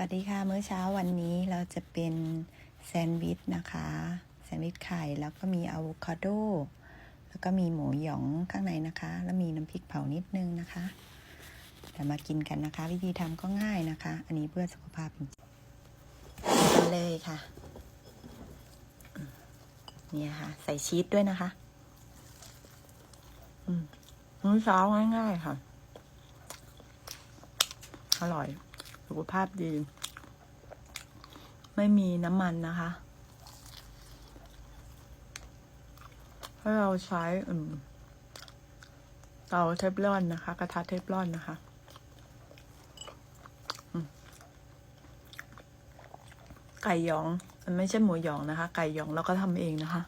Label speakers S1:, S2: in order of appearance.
S1: วัสดีค่ะ มื้อเช้าวันนี้เราจะเป็นแซนด์วิชนะคะ แซนด์วิชไข่แล้วก็มีอะโวคาโด แล้วก็มีหมูหยองข้างในนะคะ แล้วมีน้ำพริกเผานิดนึงนะคะเดี๋ยวมากินกันนะคะ วิธีทำก็ง่ายนะคะ อันนี้เพื่อสุขภาพจริงๆเลยค่ะ เนี่ยค่ะ ใส่ชีสด้วยนะคะ อืมมื้อเช้าง่ายๆค่ะ อร่อย สุขภาพดี ไม่มีน้ำมันนะคะถ้าเราใช้อืมเตาเทฟลอนนะคะ กระทะเทฟลอนนะคะ ไก่หยอง มันไม่ใช่หมูหยองนะคะ ไก่หยองเราก็ทำเองนะคะ